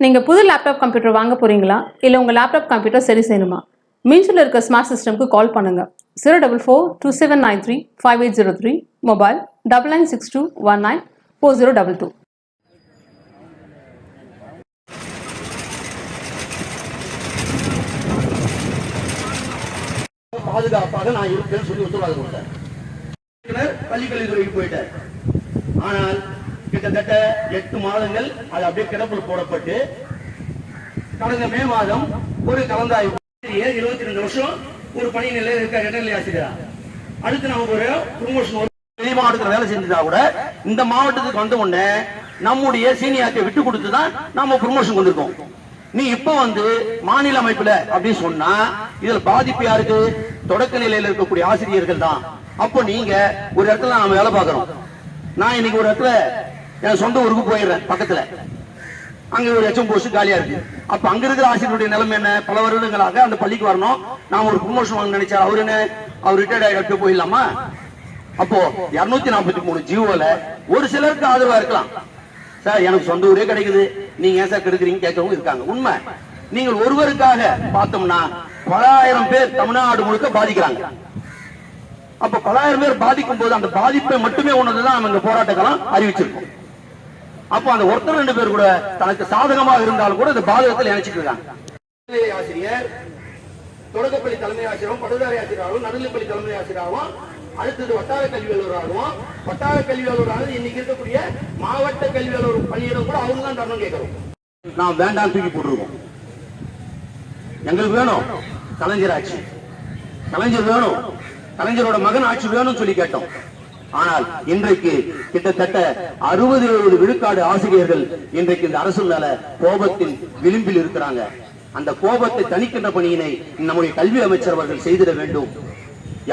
நீங்கள் புது laptop computer வாங்க போகிறீங்களா இல்லை உங்கள் லேப்டாப் கம்ப்யூட்டர் சரி செய்யணுமா? மீன்ஸில் இருக்க ஸ்மார்ட் சிஸ்டம்க்கு கால் பண்ணுங்கள் zero double four two seven nine three five eight zero three mobile double nine six two one nine four zero double two பாதுகாப்பாக நான் இருப்பேன்னு சொல்லி உத்தரவாதம் கொடுத்தேன் பள்ளிக்கல்வித்துறைக்கு போயிட்டார் ஆனால் கிட்டத்தட்ட எட்டு மாதங்கள் அது அப்படியே கிடப்பில் போடப்பட்டு கடந்த மே மாதம் ஒரு கலந்தாய்வு. இருபத்தி ரெண்டு வருஷம் ஒரு பணி நிலையில் இருக்க இடைநிலை ஆசிரியரா. அடுத்து நமக்கு ஒரு ப்ரொமோஷன் வெளி மாவட்டத்தில் வேலை செஞ்சுட்டா கூட இந்த மாவட்டத்துக்கு வந்த உடனே நம்முடைய சீனியாரிட்டியை விட்டு கொடுத்து தான் நாம ப்ரொமோஷன் கொண்டிருக்கோம். நீ இப்ப வந்து மாநில அமைப்புல அப்படின்னு சொன்னா இதுல பாதிப்பு யாருக்கு? தொடக்க நிலையில இருக்கக்கூடிய ஆசிரியர்கள் தான். அப்போ நீங்க ஒரு இடத்துல நாம வேலை பார்க்கறோம். நான் இன்னைக்கு ஒரு இடத்துல என் சொந்த ஊருக்கு போயிடுறேன் பக்கத்துல. அங்க ஒரு எச்சம் போஸ்ட் காலியா இருக்கு. அப்ப அங்க இருக்கிற ஆசிரியருடைய நிலைமை என்ன? பல வருடங்களாக அந்த பள்ளிக்கு வரணும். நாம ஒரு ப்ரொமோஷன் வாங்க நினைச்சா அவரு என்ன? அவர் ரிட்டையர்ட் ஆகிட்டு போயிடலாமா? அப்போ இருநூத்தி நாற்பத்தி மூணு ஜீவோல ஒரு சிலருக்கு ஆதரவா இருக்கலாம். சார் எனக்கு சொந்த ஊரே கிடைக்குது. நீங்க ஏன் சார் கெடுக்கிறீங்க கேட்கறவங்க இருக்காங்க. உண்மை. நீங்கள் ஒருவருக்காக பார்த்தோம்னா பலாயிரம் பேர் தமிழ்நாடு முழுக்க பாதிக்கிறாங்க. அப்ப பலாயிரம் பேர் பாதிக்கும் போது அந்த பாதிப்பை மட்டுமே உணர்ந்துதான் நம்ம இந்த போராட்டங்களாம் அறிவிச்சிருக்கோம். அப்ப அந்த ஒருத்தர் ரெண்டு பேர் கூட தனக்கு சாதகமாக இருந்தாலும் கூட இந்த பாதகத்தில் இணைச்சிட்டு இருக்காங்க. ஆசிரியர் தொடக்கப்பள்ளி தலைமை ஆசிரியரும் படுதாரி ஆசிரியராகவும் நடுநிலைப்பள்ளி தலைமை ஆசிரியராகவும் அடுத்தது வட்டார கல்வி அலுவலராகவும் வட்டார கல்வி அலுவலராக இன்னைக்கு இருக்கக்கூடிய மாவட்ட கல்வி அலுவலர் பணியிடம் கூட அவங்க தான் தரணும் கேட்கிறோம். நான் வேண்டாம் தூக்கி போட்டுருவோம் எங்களுக்கு வேணும். கலைஞர் ஆட்சி. கலைஞர் வேணும். கலைஞரோட மகன் ஆட்சி வேணும்னு சொல்லி கேட்டோம். ஆனால் இன்றைக்கு கிட்டத்தட்ட அறுபது எழுபது விழுக்காடு ஆசிரியர்கள் இன்றைக்கு இந்த அரசு மேல கோபத்தின் விளிம்பில் இருக்கிறாங்க. அந்த கோபத்தை தணிக்கின்ற பணியினை நம்முடைய கல்வி அமைச்சர் அவர்கள் செய்திட வேண்டும்.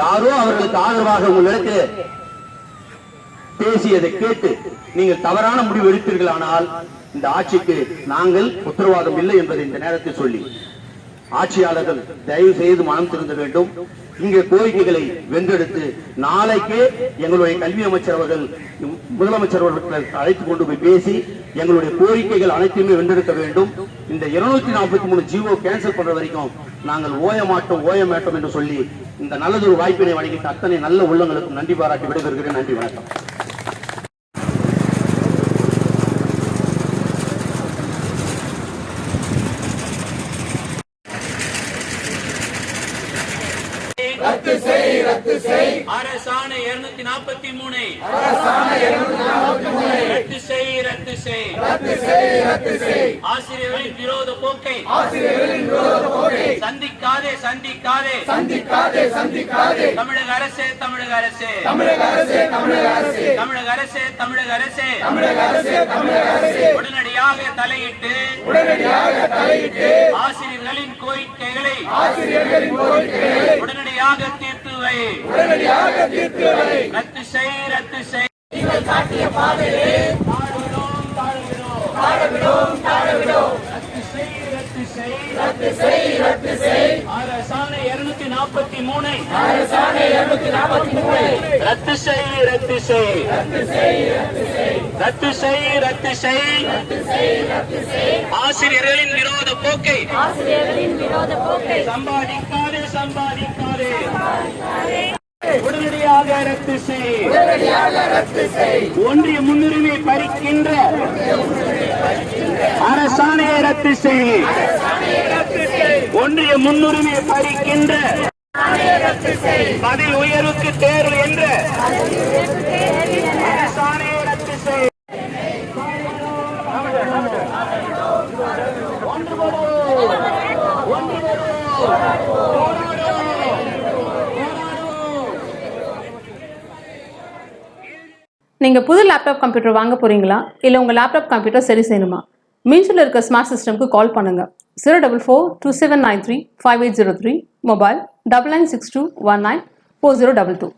யாரோ அவர்களுக்கு ஆதரவாக உங்களிடத்தில் பேசியதை கேட்டு நீங்கள் தவறான முடிவு எடுத்தீர்களானால் இந்த ஆட்சிக்கு நாங்கள் உத்தரவாதம் இல்லை என்பதை இந்த நேரத்தில் சொல்லி ஆட்சியாளர்கள் தயவு செய்து மனம் திருந்த வேண்டும். இங்கே கோரிக்கைகளை வென்றெடுத்து நாளைக்கே எங்களுடைய கல்வி அமைச்சர் அவர்கள் முதலமைச்சர் அவர்கள் அழைத்துக் கொண்டு போய் பேசி எங்களுடைய கோரிக்கைகள் அனைத்தையுமே வென்றெடுக்க வேண்டும். இந்த இருநூத்தி நாற்பத்தி மூணு ஜீவோ கேன்சல் பண்ற வரைக்கும் நாங்கள் ஓய மாட்டோம் ஓய மாட்டோம் என்று சொல்லி இந்த நல்லதொரு வாய்ப்பினை வழங்கிட்ட அத்தனை நல்ல உள்ளங்களுக்கும் நன்றி பாராட்டி விடைபெறுகிறேன். நன்றி வணக்கம். ரத்து செய் ரத்து செய். அரசாணை இருநூத்தி நாற்பத்தி மூணு. ரத்து செய் ரத்து செய். ரத்து செய் ரத்து செய். ஆசிரியர்களின் விரோத போக்கை. ஆசிரியர்களின் விரோத போக்கை. சந்திக்காதே சந்திக்காதே. சந்திக்காதே சந்திக்காதே. தமிழக அரசே தமிழக அரசே. தமிழக அரசே தமிழக அரசே. தமிழக அரசே தமிழக அரசே. தமிழக அரசே தமிழக அரசே. உடனடியாக தலையிட்டு உடனடியாக தலையிட்டு ஆசிரியர்களின் கோரிக்கைகளை ஆசிரியர்களின் கோரிக்கைகளை உடனடியாக தீர்த்து வை உடனடியாக தீர்த்து வை ரத்து செய் ரத்து செய். நீங்கள் காட்டிய பாதையிலே தாழ்விடும் தாழ்விடும். தாழ்விடும் தாழ்விடும் ரத்து செய் ரத்து செய். ரத்து செய் ரத்து செய் அரசாணை இருநூத்தி நாற்பத்தி மூணு அரசாணை இருநூத்தி நாற்பத்தி மூணு. ரத்து செய் ரத்து செய். ரத்து செய் ரத்து செய். ஆசிரியர்களின் விரோத போக்கை. சம்பாதிக்காதே சம்பாதிக்காதே. உடனடியாக ரத்து செய். ஒன்றிய முன்னுரிமை பறிக்கின்ற அரசாணையை ரத்து செய். ஒன்றிய முன்னுரிமை பறிக்கின்ற பதில் உயர்வுக்கு தேர்வு என்று. நீங்கள் புது லேப்டாப் கம்ப்யூட்டர் வாங்க போகிறீங்களா இல்லை உங்கள் லேப்டாப் கம்ப்யூட்டர் சரி செய்யணுமா? மீன்ஸில் இருக்க ஸ்மார்ட் சிஸ்டம்க்கு கால் பண்ணுங்கள் zero double four two seven nine three five eight zero three Mobile double nine six two one nine four zero double two.